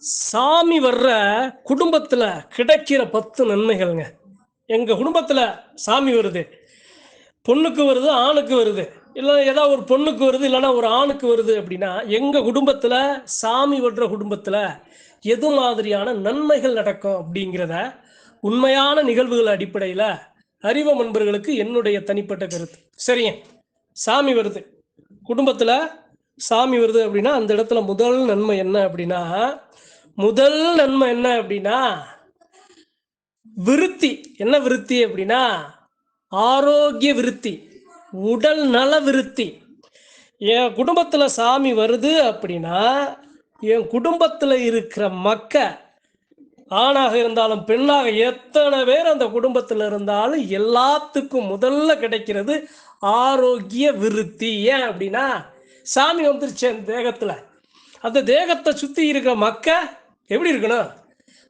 சாமி வர்ற குடும்பத்துல கிடைக்கிற பத்து நன்மைகள்ங்க. எங்க குடும்பத்துல சாமி வருது. பொண்ணுக்கு வருது ஆணுக்கு வருது. இல்லை ஏதாவது ஒரு பொண்ணுக்கு வருது இல்லைன்னா ஒரு ஆணுக்கு வருது அப்படின்னா எங்கள் குடும்பத்தில் சாமி வர்ற குடும்பத்தில் எது மாதிரியான நன்மைகள் நடக்கும் அப்படிங்கிறத உண்மையான நிகழ்வுகள் அடிப்படையில் அறிவ நண்பர்களுக்கு என்னுடைய தனிப்பட்ட கருத்து. சரிங்க. சாமி வருது. குடும்பத்தில் சாமி வருது அப்படின்னா அந்த இடத்துல முதல் நன்மை என்ன அப்படின்னா முதல் நன்மை என்ன அப்படின்னா விருத்தி. என்ன விருத்தி அப்படின்னா ஆரோக்கிய விருத்தி உடல் நல விருத்தி. என் குடும்பத்தில் சாமி வருது அப்படின்னா என் குடும்பத்தில் இருக்கிற மக்க ஆணாக இருந்தாலும் பெண்ணாக எத்தனை பேர் அந்த குடும்பத்தில் இருந்தாலும் எல்லாத்துக்கும் முதல்ல கிடைக்கிறது ஆரோக்கிய விருத்தி. ஏன் அப்படின்னா சாமி வந்துருச்சு அந்த தேகத்தில். அந்த தேகத்தை சுற்றி இருக்கிற மக்க எப்படி இருக்கணும்?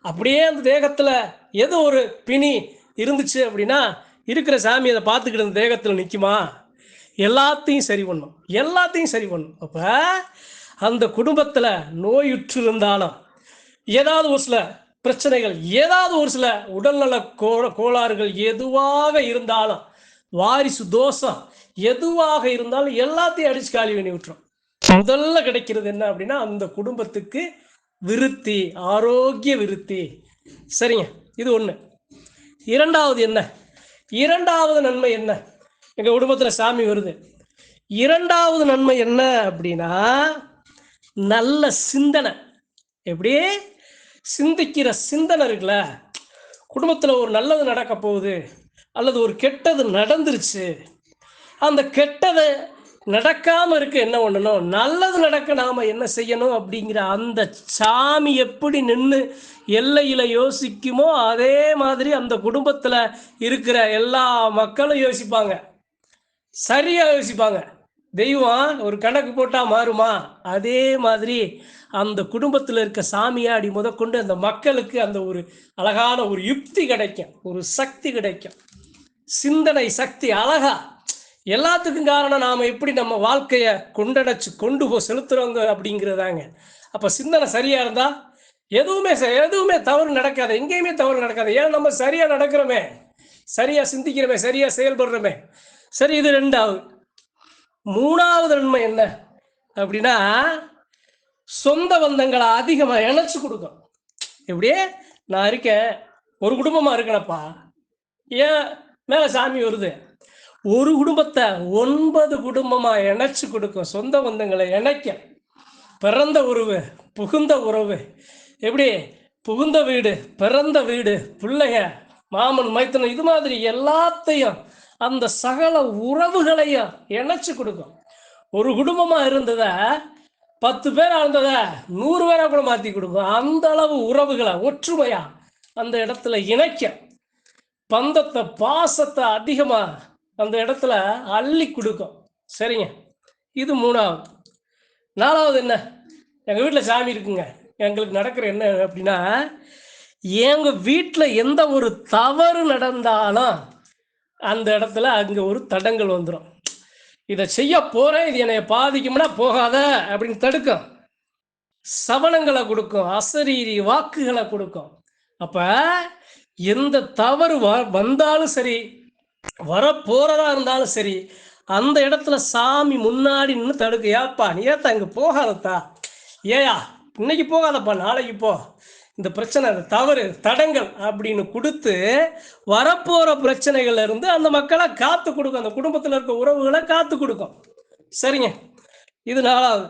அப்படியே அந்த தேகத்தில் ஏதோ ஒரு பிணி இருந்துச்சு அப்படின்னா இருக்கிற சாமி அதை பார்த்துக்கிட்டு அந்த தேகத்தில் நிற்குமா எல்லாத்தையும் சரி பண்ணும். எல்லாத்தையும் சரி பண்ணும். அப்போ அந்த குடும்பத்தில் நோயுற்று இருந்தாலும் ஏதாவது ஒரு சில பிரச்சனைகள் ஏதாவது ஒரு சில உடல்நல கோ கோளாறுகள் எதுவாக இருந்தாலும் வாரிசு தோஷம் எதுவாக இருந்தாலும் எல்லாத்தையும் அடிச்சு காலி பண்ணி விட்டுரும். முதல்ல கிடைக்கிறது என்ன அப்படின்னா அந்த குடும்பத்துக்கு விருத்தி ஆரோக்கிய விருத்தி. சரிங்க இது ஒன்று இரண்டாவது என்ன? இரண்டாவது நன்மை என்ன? எங்கள் குடும்பத்தில் சாமி வருது. இரண்டாவது நன்மை என்ன அப்படின்னா நல்ல சிந்தனை. எப்படி? சிந்திக்கிற சிந்தனை இருக்குல்ல? குடும்பத்தில் ஒரு நல்லது நடக்க போகுது அல்லது ஒரு கெட்டது நடந்துருச்சு. அந்த கெட்டதை நடக்காம இருக்க என்ன பண்ணணும் நல்லது நடக்க நாம என்ன செய்யணும் அப்படிங்கிற அந்த சாமி எப்படி நின்று எல்லையில யோசிக்குமோ அதே மாதிரி அந்த குடும்பத்துல இருக்கிற எல்லா மக்களும் யோசிப்பாங்க. சரியா யோசிப்பாங்க. தெய்வம் ஒரு கணக்கு போட்டா மாறுமா? அதே மாதிரி அந்த குடும்பத்துல இருக்க சாமியாடி முதற்கொண்டு அந்த மக்களுக்கு அந்த ஒரு அழகான ஒரு யுக்தி கிடைக்கும். ஒரு சக்தி கிடைக்கும். சிந்தனை சக்தி அழகா எல்லாத்துக்கும் காரணம் நாம் எப்படி நம்ம வாழ்க்கையை கொண்டடைச்சு கொண்டு போ செலுத்துகிறோங்க அப்படிங்கிறதாங்க. அப்போ சிந்தனை சரியாக இருந்தால் எதுவுமே ச- எதுவுமே தவறு நடக்காது. எங்கேயுமே தவறு நடக்காது. ஏன் நம்ம சரியாக நடக்கிறோமே. சரியாக சிந்திக்கிறோமே. சரியாக செயல்படுறோமே. சரி இது ரெண்டாவது. மூணாவது நன்மை என்ன? அப்படின்னா சொந்த பந்தங்களை அதிகமாக இணைச்சி கொடுக்கும் எப்படியே நான் இருக்கேன். ஒரு குடும்பமாக இருக்கேனப்பா. ஏன் மேலே சாமி வருது? ஒரு குடும்பத்தை ஒன்பது குடும்பமா இணைச்சு கொடுக்கும் சொந்த பந்தங்களை இணைக்க பிறந்த உறவு புகுந்த உறவு. எப்படி? புகுந்த வீடு பிறந்த வீடு பிள்ளைக மாமன் மைத்தனம் இது மாதிரி எல்லாத்தையும் அந்த சகல உறவுகளையும் இணைச்சு கொடுக்கும். ஒரு குடும்பமா இருந்தத பத்து பேர் ஆழ்ந்தத நூறு பேரா கூட மாற்றி கொடுக்கும். அந்த அளவு உறவுகளை ஒற்றுமையா அந்த இடத்துல இணைக்க. பந்தத்தை பாசத்தை அதிகமாக அந்த இடத்துல அள்ளி கொடுக்கும். சரிங்க. இது மூணாவது. நாலாவது என்ன? எங்கள் வீட்டில் சாமி இருக்குங்க. எங்களுக்கு நடக்கிற என்ன அப்படின்னா எங்கள் வீட்டில் எந்த ஒரு தவறு நடந்தாலும் அந்த இடத்துல அங்கே ஒரு தடங்கள் வந்துடும் இதை செய்ய போகிறேன் இது என்னை பாதிக்கும்னா போகாத அப்படின்னு தடுக்கும். சவனங்களை கொடுக்கும் அசரீரி வாக்குகளை கொடுக்கும். அப்போ எந்த தவறு வ- வந்தாலும் சரி வரப்போறதா இருந்தாலும் சரி அந்த இடத்துல சாமி முன்னாடி நின்று தடுக்க ஏப்பா நீ ஏத்தா இங்கே போகாதத்தா? ஏயா இன்னைக்கு போகாதப்பா நாளைக்கு போ. இந்த பிரச்சனை தவறு தடங்கள் அப்படின்னு கொடுத்து வரப்போற பிரச்சனைகள்ல இருந்து அந்த மக்களை காத்து கொடுக்கும். அந்த குடும்பத்தில் இருக்க உறவுகளை காத்து கொடுக்கும். சரிங்க. இது நாலாவது.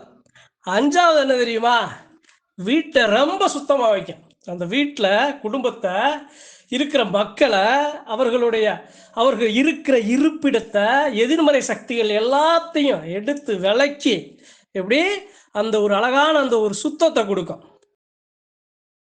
அஞ்சாவது என்ன தெரியுமா? வீட்டை ரொம்ப சுத்தமாக வைக்கும். அந்த வீட்டில் குடும்பத்தை இருக்கிற மக்களை அவர்களுடைய அவர்கள் இருக்கிற இருப்பிடத்தை எதிர்மறை சக்திகள் எல்லாத்தையும் எடுத்து விளக்கி எப்படி? அந்த ஒரு அழகான அந்த ஒரு சுத்தத்தை கொடுக்கும்.